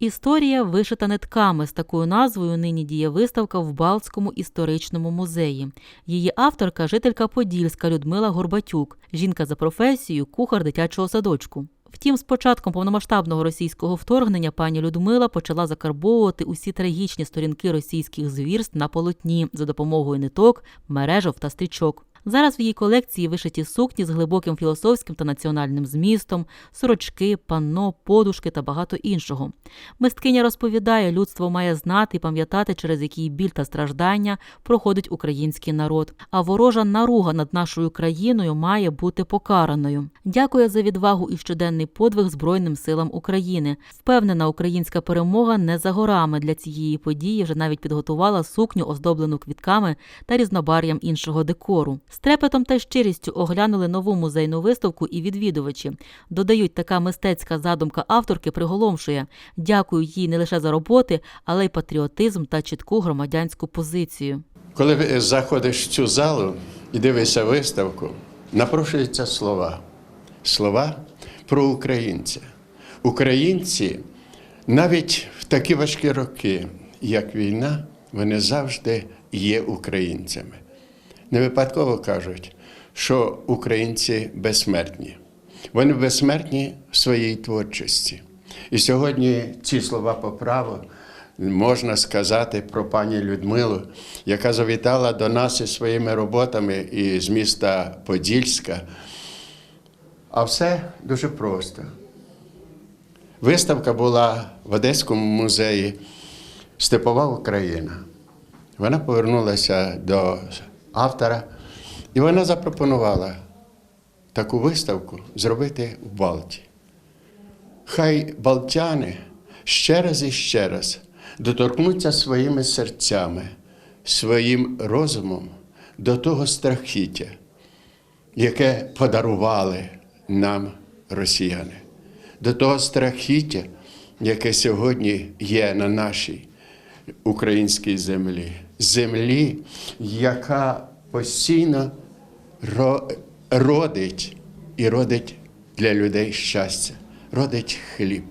Історія вишита нитками з такою назвою нині діє виставка в Балтському історичному музеї. Її авторка жителька Подільська Людмила Горбатюк, жінка за професією, кухар дитячого садочку. Втім, з початком повномасштабного російського вторгнення пані Людмила почала закарбовувати усі трагічні сторінки російських звірств на полотні за допомогою ниток, мережок та стрічок. Зараз в її колекції вишиті сукні з глибоким філософським та національним змістом, сорочки, панно, подушки та багато іншого. Мисткиня розповідає, людство має знати і пам'ятати, через який біль та страждання проходить український народ. А ворожа наруга над нашою країною має бути покараною. Дякує за відвагу і щоденний подвиг Збройним силам України. Впевнена, українська перемога не за горами. Для цієї події вже навіть підготувала сукню, оздоблену квітками та різнобар'ям іншого декору. З трепетом та щирістю оглянули нову музейну виставку і відвідувачі. Додають, така мистецька задумка авторки приголомшує. Дякую їй не лише за роботи, але й патріотизм та чітку громадянську позицію. Коли заходиш в цю залу і дивишся виставку, напрошуються слова. Слова про українця. Українці навіть в такі важкі роки, як війна, вони завжди є українцями. Не випадково кажуть, що українці безсмертні. Вони безсмертні в своїй творчості. І сьогодні ці слова по праву можна сказати про пані Людмилу, яка завітала до нас із своїми роботами із міста Подільська. А все дуже просто. Виставка була в Одеському музеї Степова Україна. Вона повернулася до автора, і вона запропонувала таку виставку зробити в Балті. Хай балтяни ще раз і ще раз доторкнуться своїми серцями, своїм розумом до того страхіття, яке подарували нам росіяни, до того страхіття, яке сьогодні є на нашій українській землі, землі, яка постійно родить і родить для людей щастя, родить хліб.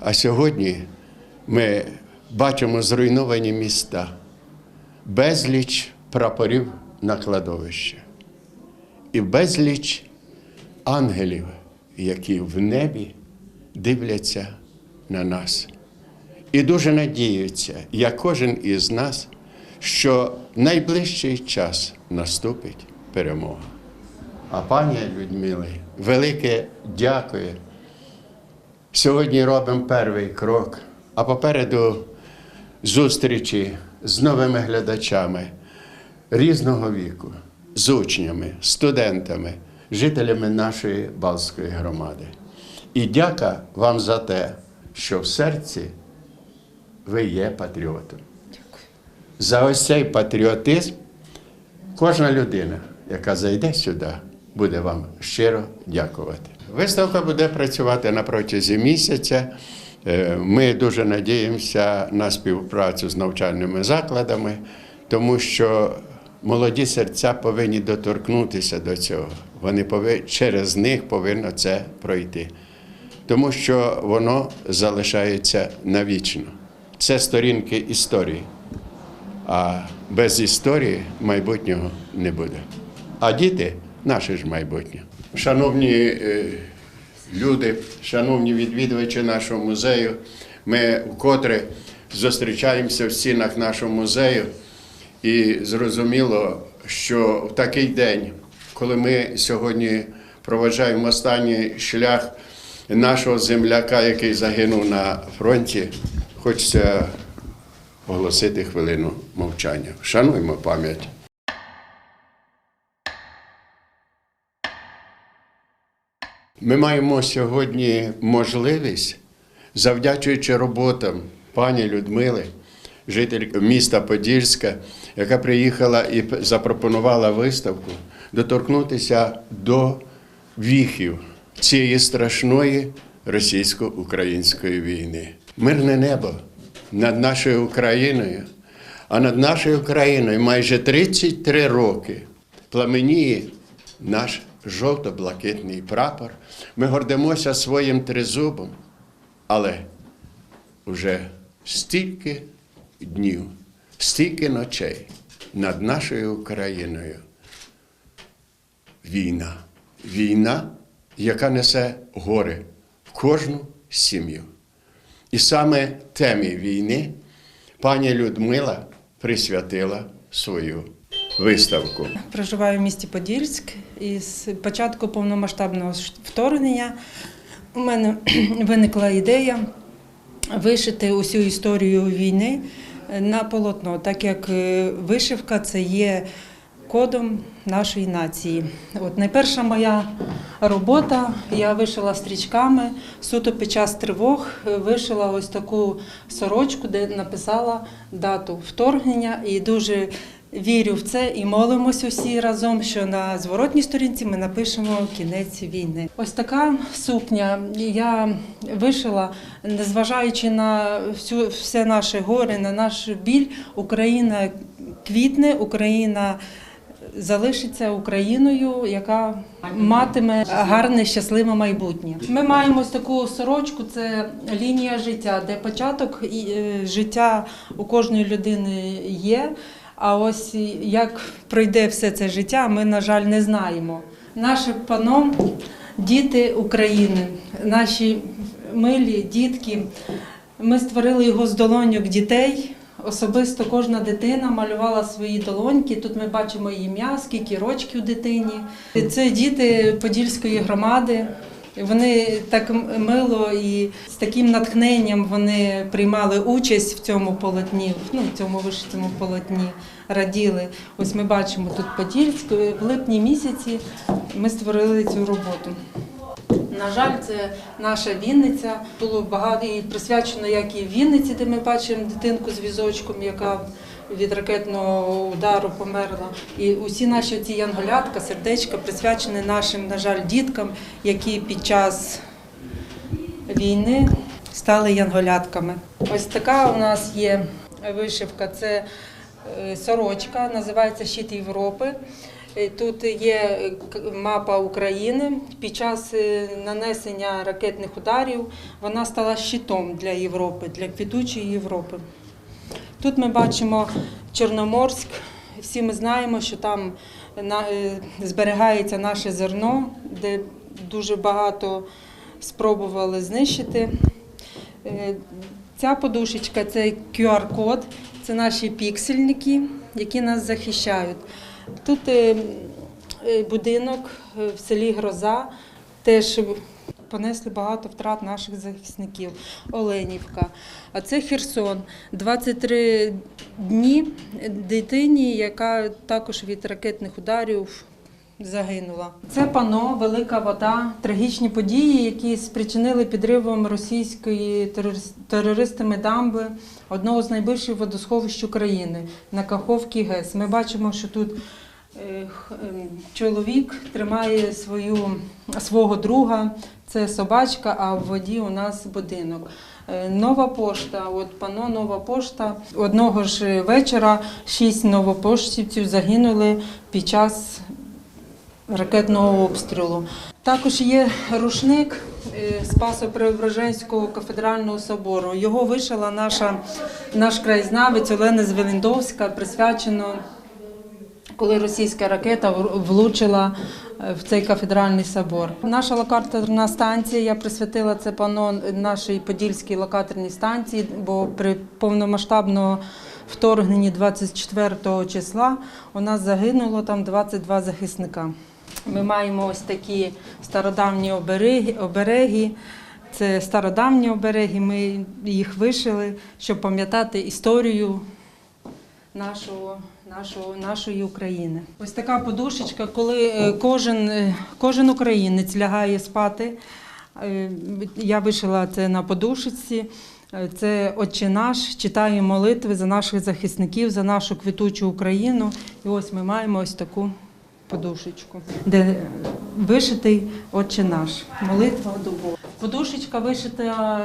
А сьогодні ми бачимо зруйновані міста, безліч прапорів на кладовище і безліч ангелів, які в небі дивляться на нас. І дуже надіються, як кожен із нас, що найближчий час наступить перемога. А пані Людмилі, велике дякую. Сьогодні робимо перший крок, а попереду зустрічі з новими глядачами різного віку, з учнями, студентами, жителями нашої Балтської громади. І дяка вам за те, що в серці ви є патріотом. За ось цей патріотизм кожна людина, яка зайде сюди, буде вам щиро дякувати. Виставка буде працювати на протязі місяця. Е, Ми дуже надіємося на співпрацю з навчальними закладами, тому що молоді серця повинні доторкнутися до цього. Вони повинні, через них повинно це пройти, тому що воно залишається навічно. Це сторінки історії. А без історії майбутнього не буде. А діти наше ж майбутнє. Шановні е, люди, шановні відвідувачі нашого музею, ми вкотре зустрічаємося в стінах нашого музею. І зрозуміло, що в такий день, коли ми сьогодні проведжаємо останній шлях нашого земляка, який загинув на фронті, хочеться оголосити хвилину мовчання. Шануємо пам'ять. Ми маємо сьогодні можливість, завдячуючи роботам пані Людмили, житель міста Подільська, яка приїхала і запропонувала виставку, доторкнутися до віхів цієї страшної російсько-української війни. Мирне небо над нашою Україною, а над нашою Україною майже 33 роки пламеніє наш жовто-блакитний прапор. Ми гордимося своїм тризубом, але вже стільки днів, стільки ночей над нашою Україною. Війна. Війна, яка несе горе в кожну сім'ю. І саме темі війни пані Людмила присвятила свою виставку. Проживаю в місті Подільськ і з початку повномасштабного вторгнення у мене виникла ідея вишити усю історію війни на полотно, так як е, вишивка це є кодом нашої нації. От найперша моя робота я вишила стрічками суто під час тривог. е, Вишила ось таку сорочку, де написала дату вторгнення і дуже вірю в це і молимось усі разом, що на зворотній сторінці ми напишемо кінець війни. Ось така сукня я вишила, незважаючи на всю все наше горе, на наш біль, Україна квітне, Україна. Залишиться Україною, яка матиме гарне щасливе майбутнє. Ми маємо ось таку сорочку. Це лінія життя, де початок е, життя у кожної людини є. А ось як пройде все це життя, ми, на жаль, не знаємо. Наше пано діти України, наші милі дітки. Ми створили його з долоньок дітей. Особисто кожна дитина малювала свої долоньки. Тут ми бачимо ім'я, скільки рочків дитині. Це діти Подільської громади. Вони так мило і з таким натхненням вони приймали участь в цьому полотні, ну, в цьому вишитому полотні, раділи. Ось ми бачимо тут Подільськ. В липні місяці ми створили цю роботу. На жаль, це наша Вінниця. Було багато і присвячено як і Вінниці, де ми бачимо дитинку з візочком, яка від ракетного удару померла. І усі наші ці янголятка, сердечка присвячені нашим, на жаль, діткам, які під час війни стали янголятками. Ось така у нас є вишивка. Це е, сорочка, називається Щит Європи. Е, Тут є е, мапа України. Під час е, нанесення ракетних ударів вона стала щитом для Європи, для квітучої Європи. Тут ми бачимо Чорноморськ. Всі ми знаємо, що там зберігається наше зерно, де дуже багато спробували знищити. Ця подушечка це QR-код, це наші піксельники, які нас захищають. Тут е, е, будинок е, в селі Гроза теж понесли багато втрат наших захисників. Оленівка. А це Херсон. 23 дні дитині, яка також від ракетних ударів загинула. Це пано, велика вода, трагічні події, які спричинили підривом російської терорис- терористами дамби одного з найбільших водосховищ України на Каховській ГЕС. Ми бачимо, що тут е, ем, чоловік тримає свою, свого друга, це собачка, а в воді у нас будинок. Е, Нова пошта, от пано Нова пошта. Одного ж вечора шість новопоштівців загинули під час ракетного обстрілу. Також є рушник е, Спасо-Преображенського кафедрального собору. Його вишила наша, наш краєзнавець Олена Звелендовська, присвячено, коли російська ракета влучила е, в цей кафедральний собор. Наша локаторна станція, я присвятила це пано нашій Подільській локаторній станції, бо при повномасштабному вторгненні 24 числа у нас загинуло там 22 захисника. Ми маємо ось такі стародавні обереги. Це стародавні обереги. Ми їх вишили, щоб пам'ятати історію нашого, нашого, нашої України. Ось така подушечка, коли е, кожен, е, кожен українець лягає спати. е, Я вишила це на подушечці. Це Отче наш, читаю молитви за наших захисників, за нашу квітучу Україну. І ось ми маємо ось таку подушечку, де вишитий Отче наш. Молитва до Бога. Подушечка вишита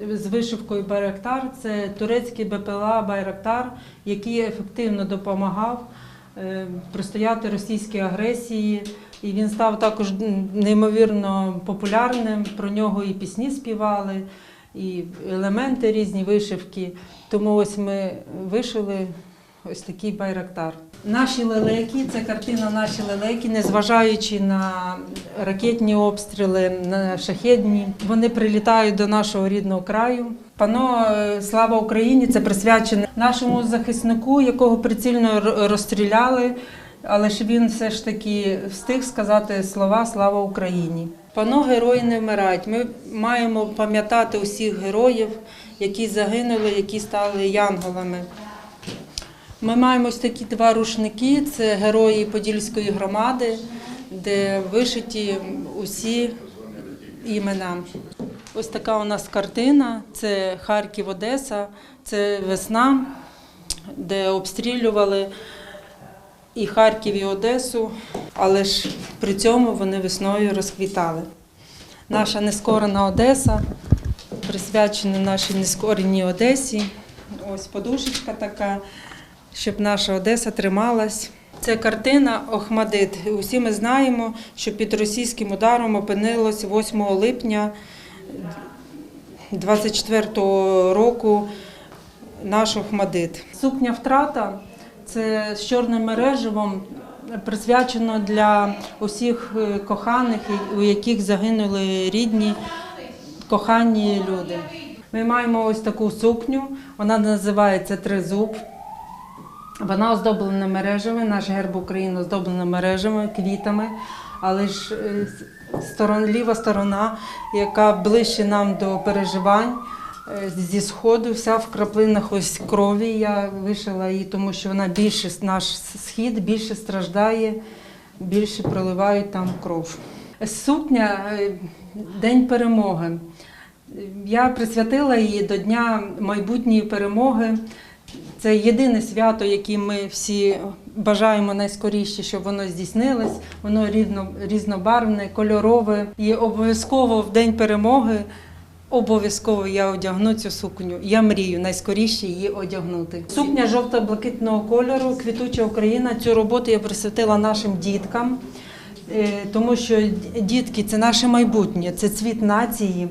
е, з вишивкою Байрактар. Це турецький БПЛА Байрактар, який ефективно допомагав е, протистояти російській агресії. І він став також неймовірно популярним. Про нього і пісні співали. і елементи різні вишивки. Тому ось ми вишили ось такий байрактар. Наші лелеки, це картина наші лелеки, незважаючи на ракетні обстріли, на шахедні, вони прилітають до нашого рідного краю. Пано е, Слава Україні це присвячене нашому захиснику, якого прицільно розстріляли. Але ж він все ж таки встиг сказати слова Слава Україні. Пано герої не вмирають. Ми маємо пам'ятати усіх героїв, які загинули, які стали янголами. Ми маємо ось такі два рушники: це герої Подільської громади, де вишиті усі імена. Ось така у нас картина: це Харків, Одеса, це весна, де обстрілювали і Харків, і Одесу, але ж при цьому вони весною розквітали. Наша нескорена Одеса присвячена нашій нескореній Одесі. Ось подушечка така, щоб наша Одеса трималась. Це картина Охмадит. Усі ми знаємо, що під російським ударом опинилось 8 липня 24-го року наш Охмадит. Сукня втрата це з чорним мереживом присвячено для усіх е, коханих, у яких загинули рідні кохані люди. Ми маємо ось таку сукню, вона називається Тризуб. Вона оздоблена мережами, наш герб України оздоблена мережами, квітами, але ж е, сторон, ліва сторона, яка ближче нам до переживань, е, зі сходу, вся в краплинах ось крові. Я вишила її, тому що вона більше наш схід більше страждає, більше проливають там кров. Сукня е, День перемоги. Я присвятила її до Дня майбутньої перемоги. Це єдине свято, яке ми всі бажаємо найскоріше, щоб воно здійснилось. Воно різно, різнобарвне, кольорове. І обов'язково в день перемоги обов'язково я одягну цю сукню. Я мрію найскоріше її одягнути. Сукня жовто-блакитного кольору, квітуча Україна. Цю роботу я присвятила нашим діткам. Е, Тому що дітки це наше майбутнє, це цвіт нації.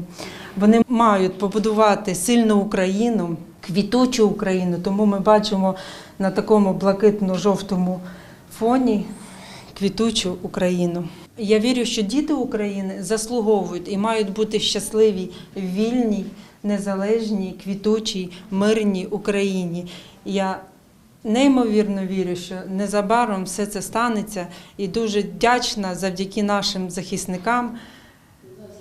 Вони мають побудувати сильну Україну, квітучу Україну. Тому ми бачимо на такому блакитно-жовтому фоні квітучу Україну. Я вірю, що діти України заслуговують і мають бути щасливі в вільній, незалежній, квітучій, мирній Україні. Я неймовірно вірю, що незабаром все це станеться, і дуже вдячна завдяки нашим захисникам.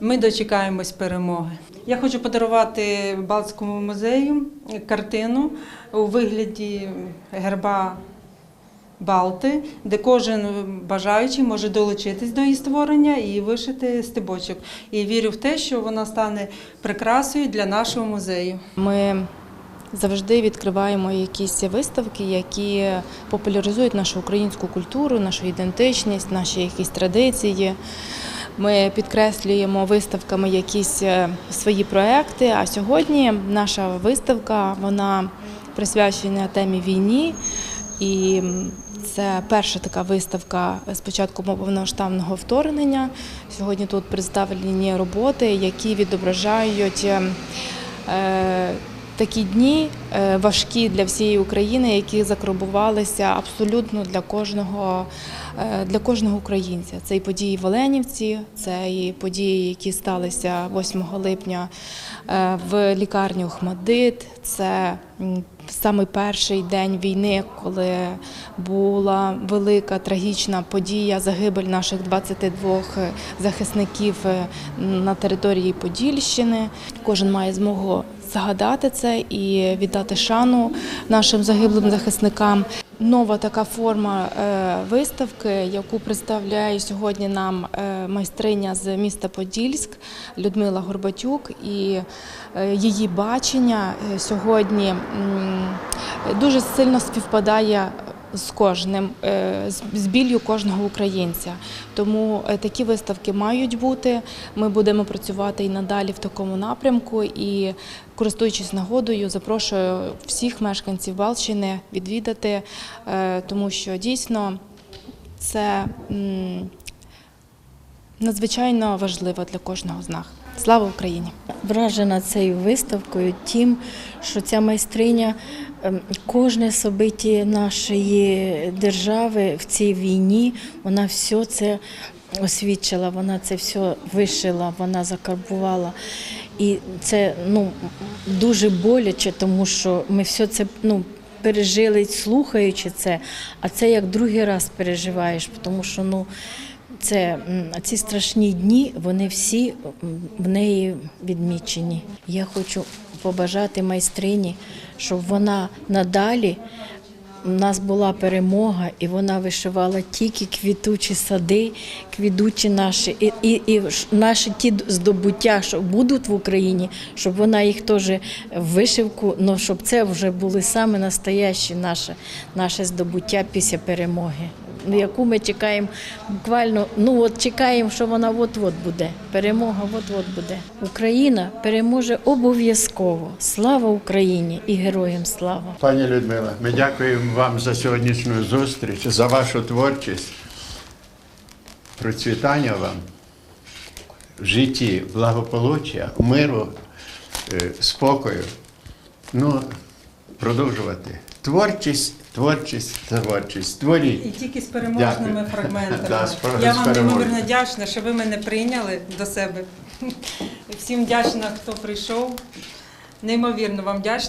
Ми дочекаємось перемоги. Я хочу подарувати Балтському музею картину у вигляді герба Балти, де кожен бажаючий може долучитись до її створення і вишити стебочок. І вірю в те, що вона стане прикрасою для нашого музею. Ми завжди відкриваємо якісь виставки, які популяризують нашу українську культуру, нашу ідентичність, наші якісь традиції. Ми підкреслюємо виставками якісь е, свої проекти. А сьогодні наша виставка вона присвячена темі війні. І це перша така виставка з початку повномасштабного вторгнення. Сьогодні тут представлені роботи, які відображають е, е, такі дні важкі для всієї України, які закарбувалися абсолютно для кожного, для кожного українця. Це і події в Оленівці, це і події, які сталися 8 липня е, в лікарні Охмадит. Це Саме перший день війни, коли була велика трагічна подія, загибель наших 22 захисників е, на території Подільщини. Кожен має змогу згадати це і віддати шану нашим загиблим захисникам. Нова така форма е, виставки, яку представляє сьогодні нам е, майстриня з міста Подільськ Людмила Горбатюк, і е, її бачення сьогодні дуже сильно співпадає з кожним, е, з- біллю кожного українця. Тому е, такі виставки мають бути. Ми будемо працювати і надалі в такому напрямку. І користуючись нагодою, запрошую всіх мешканців Балщини відвідати, е, тому що дійсно це надзвичайно важливо для кожного з нас. Слава Україні! вражена цією виставкою, тим, що ця майстриня ем, кожне собиття нашої держави в цій війні, вона все це освідчила, вона це все вишила, вона закарбувала. І це ну, дуже боляче, тому що ми все це ну, пережили, слухаючи це, а це як другий раз переживаєш, тому що ну, це ці страшні дні, вони всі в неї відмічені. Я хочу побажати майстрині, щоб вона надалі. У нас була перемога, і вона вишивала тільки квітучі сади, квітучі наші і, і, і наші ті здобуття, що будуть в Україні, щоб вона їх теж вишивку, ну щоб це вже були саме настоящі наше, наше здобуття після перемоги. Яку ми чекаємо буквально, ну от чекаємо, що вона от-от буде. Перемога от-от буде. Україна переможе обов'язково. Слава Україні і героям слава! Пані Людмила, ми дякуємо вам за сьогоднішню зустріч, за вашу творчість. Процвітання вам в житті, благополуччя, миру, е, спокою. Ну, продовжувати. Творчість, творчість, творчість. І Створіть. тільки з переможними Дякую. фрагментами. Да, з Я з вам неймовірно вдячна, що ви мене прийняли до себе. Всім вдячна, хто прийшов. Неймовірно вам вдячна.